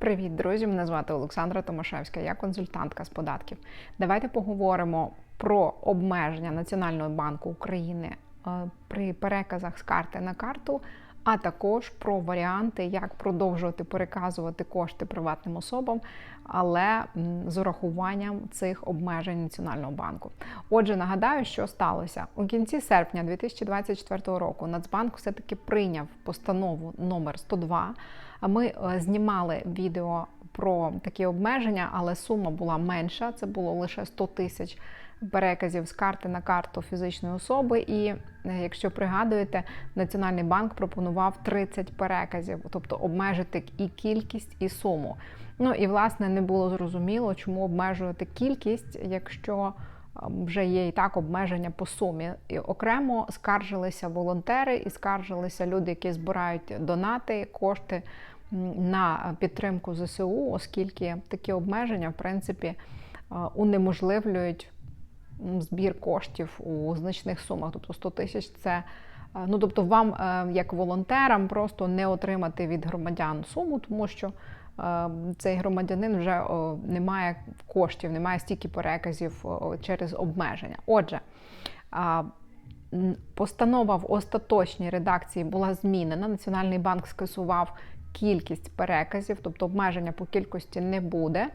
Привіт, друзі! Мене звати Олександра Томашевська, я консультантка з податків. Давайте поговоримо про обмеження Національного банку України е, при переказах з карти на карту, а також про варіанти, як продовжувати переказувати кошти приватним особам, але з урахуванням цих обмежень Національного банку. Отже, нагадаю, що сталося у кінці серпня 2024 року. Нацбанк все таки прийняв постанову номер 102. Ми е, знімали відео про такі обмеження, але сума була менша. Це було лише 100 тисяч переказів з карти на карту фізичної особи. І е, якщо пригадуєте, Національний банк пропонував 30 переказів, тобто обмежити і кількість, і суму. Ну і власне не було зрозуміло, чому обмежувати кількість, якщо е, вже є і так обмеження по сумі. І окремо скаржилися волонтери і скаржилися люди, які збирають донати, кошти на підтримку ЗСУ, оскільки такі обмеження, в принципі, е, унеможливлюють збір коштів у значних сумах. Тобто 100 тисяч це. е, Ну, тобто, вам, е, як волонтерам, просто не отримати від громадян суму, тому що цей громадянин вже не має коштів, не має стільки переказів через обмеження. Отже, постанова в остаточній редакції була змінена. Національний банк скасував кількість переказів, тобто обмеження по кількості не буде.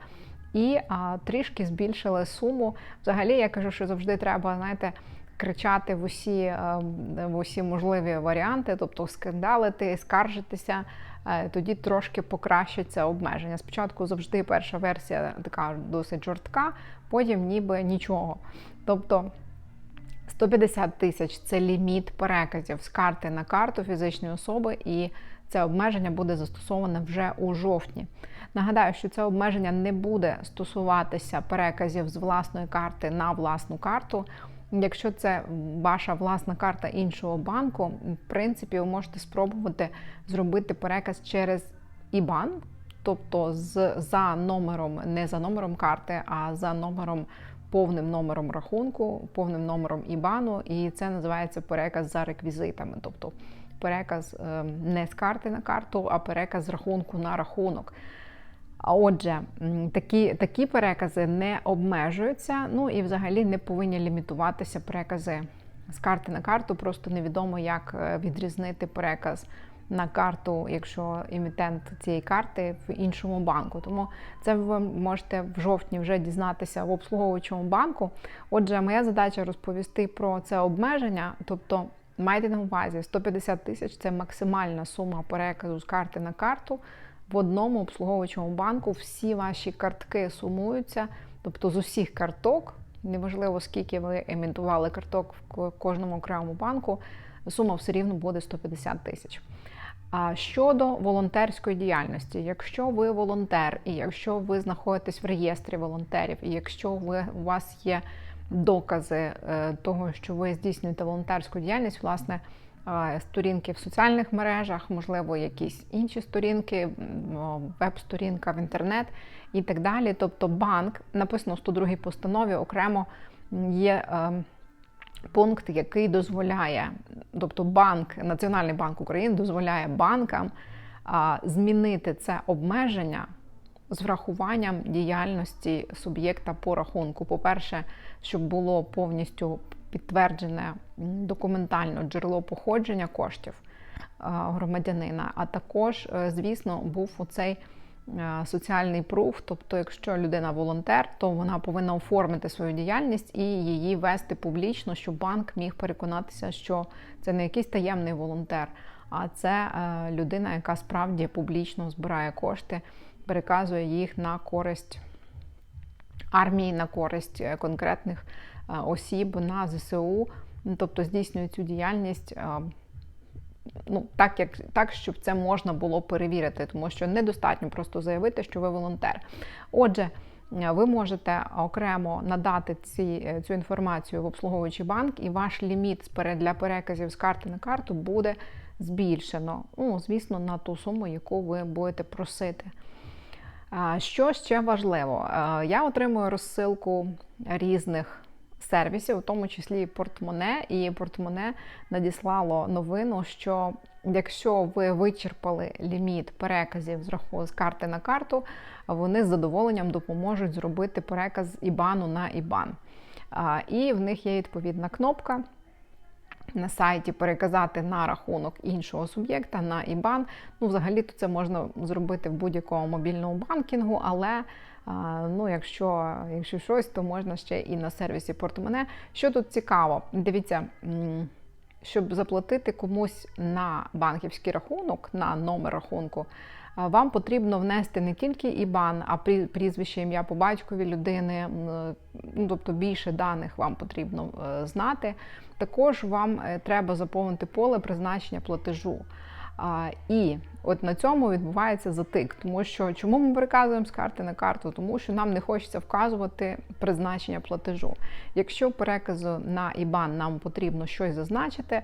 І а, трішки збільшили суму. Взагалі, я кажу, що завжди треба, знаєте, кричати в усі, е, в усі можливі варіанти, тобто скандалити, скаржитися, е, тоді трошки покращиться обмеження. Спочатку завжди перша версія така досить жорстка, потім ніби нічого. Тобто 150 тисяч це ліміт переказів з карти на карту фізичної особи, і це обмеження буде застосоване вже у жовтні. Нагадаю, що це обмеження не буде стосуватися переказів з власної карти на власну карту. Якщо це ваша власна карта іншого банку, в принципі, ви можете спробувати зробити переказ через IBAN, тобто з, за номером, не за номером карти, а за номером, повним номером рахунку, повним номером IBAN, і це називається переказ за реквізитами. Тобто переказ е, не з карти на карту, а переказ з рахунку на рахунок. А отже, такі, такі перекази не обмежуються, ну і взагалі не повинні лімітуватися перекази з карти на карту. Просто невідомо, як е, відрізнити переказ на карту, якщо емітент цієї карти в іншому банку. Тому це ви можете в жовтні вже дізнатися в обслуговуючому банку. Отже, моя задача розповісти про це обмеження, тобто. Майте на увазі 150 тисяч це максимальна сума переказу з карти на карту. В одному обслуговуючому банку всі ваші картки сумуються, тобто з усіх карток, неважливо скільки ви емітували карток в кожному окремому банку, сума все рівно буде 150 тисяч. А щодо волонтерської діяльності, якщо ви волонтер, і якщо ви знаходитесь в реєстрі волонтерів, і якщо ви, у вас є докази е, того, що ви здійснюєте волонтерську діяльність, власне, е, сторінки в соціальних мережах, можливо, якісь інші сторінки, веб-сторінка в інтернет і так далі. Тобто банк, написано в 102 постанові, окремо є е, пункт, який дозволяє, тобто банк, Національний банк України дозволяє банкам а, змінити це обмеження з врахуванням діяльності суб'єкта по рахунку. По-перше, щоб було повністю підтверджене документально джерело походження коштів громадянина, а також, е, звісно, був оцей е, соціальний пруф. Тобто, якщо людина волонтер, то вона повинна оформити свою діяльність і її вести публічно, щоб банк міг переконатися, що це не якийсь таємний волонтер, а це е, людина, яка справді публічно збирає кошти, переказує їх на користь армії, на користь е, конкретних е, осіб на ЗСУ, Ну, тобто здійснює цю діяльність. е, Ну, так, як так, щоб це можна було перевірити, тому що недостатньо просто заявити, що ви волонтер. Отже, ви можете окремо надати ці, цю інформацію в обслуговуючий банк, і ваш ліміт для переказів з карти на карту буде збільшено. Ну, звісно, на ту суму, яку ви будете просити. Що ще важливо? Я отримую розсилку різних сервісів, у тому числі портмоне. І портмоне надіслало новину, що якщо ви вичерпали ліміт переказів з раху- з карти на карту, вони з задоволенням допоможуть зробити переказ ІБАНу на ІБАН. І в них є відповідна кнопка на сайті переказати на рахунок іншого суб'єкта на IBAN. Ну, взагалі то це можна зробити в будь-якому мобільному банкінгу, але ну, якщо, якщо щось, то можна ще і на сервісі портмоне. Що тут цікаво, дивіться. Щоб заплатити комусь на банківський рахунок, на номер рахунку, вам потрібно внести не тільки IBAN, а прі- прізвище, ім'я по батькові людини, ну, тобто більше даних вам потрібно е, знати. Також вам е, треба заповнити поле призначення платежу. А, І от на цьому відбувається затик, тому що чому ми переказуємо з карти на карту? Тому що нам не хочеться вказувати призначення платежу. Якщо переказу на IBAN нам потрібно щось зазначити,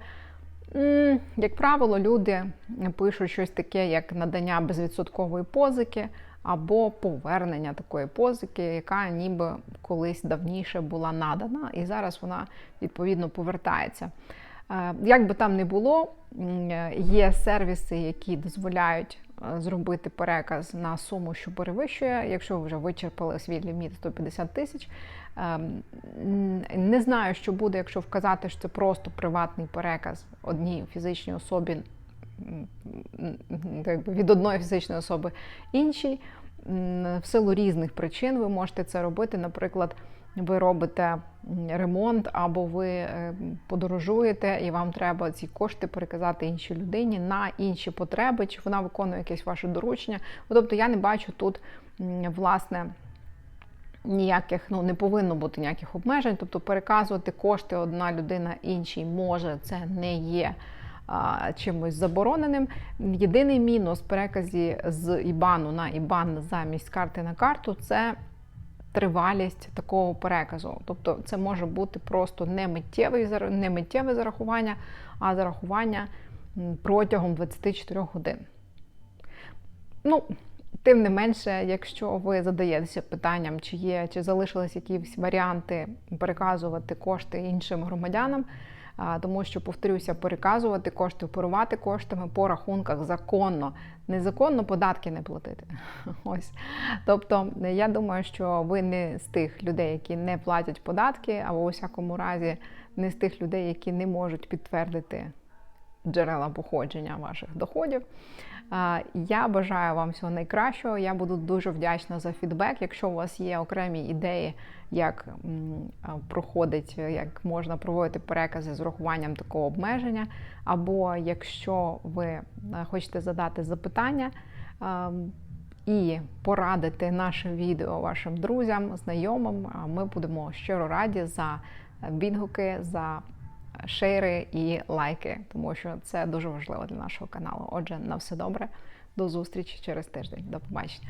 як правило, люди пишуть щось таке, як надання безвідсоткової позики або повернення такої позики, яка ніби колись давніше була надана, і зараз вона відповідно повертається. Е, Як би там не було, е, є сервіси, які дозволяють е, зробити переказ на суму, що перевищує, якщо ви вже вичерпали свій ліміт 150 тисяч. Ем, Не знаю, що буде, якщо вказати, що це просто приватний переказ одній фізичній особі від одної фізичної особи іншій. В силу різних причин ви можете це робити. Наприклад, ви робите ремонт, або ви е, подорожуєте, і вам треба ці кошти переказати іншій людині на інші потреби, чи вона виконує якесь ваше доручення. Ну, Тобто я не бачу тут власне. Ніяких ну не повинно бути ніяких обмежень, тобто переказувати кошти одна людина іншій може, це не є чимось забороненим. Єдиний мінус переказі з ІБАНу на ІБАН замість карти на карту це тривалість такого переказу. Тобто це може бути просто не миттєве, зарахування, а зарахування протягом 24 годин. Ну, Тим не менше, якщо ви задаєтеся питанням, чи є, чи залишились якісь варіанти переказувати кошти іншим громадянам, тому що, повторюся, переказувати кошти, оперувати коштами по рахунках законно, незаконно податки не платити. Ось. Тобто, я думаю, що ви не з тих людей, які не платять податки, або у всякому разі не з тих людей, які не можуть підтвердити джерела походження ваших доходів. Я бажаю вам всього найкращого. Я буду дуже вдячна за фідбек. Якщо у вас є окремі ідеї, як проходить, як можна проводити перекази з урахуванням такого обмеження, або якщо ви е, хочете задати запитання і порадити наше відео вашим друзям, знайомим, ми будемо щиро раді за відгуки, за шейри і лайки, тому що це дуже важливо для нашого каналу. Отже, на все добре, до зустрічі через тиждень. До побачення.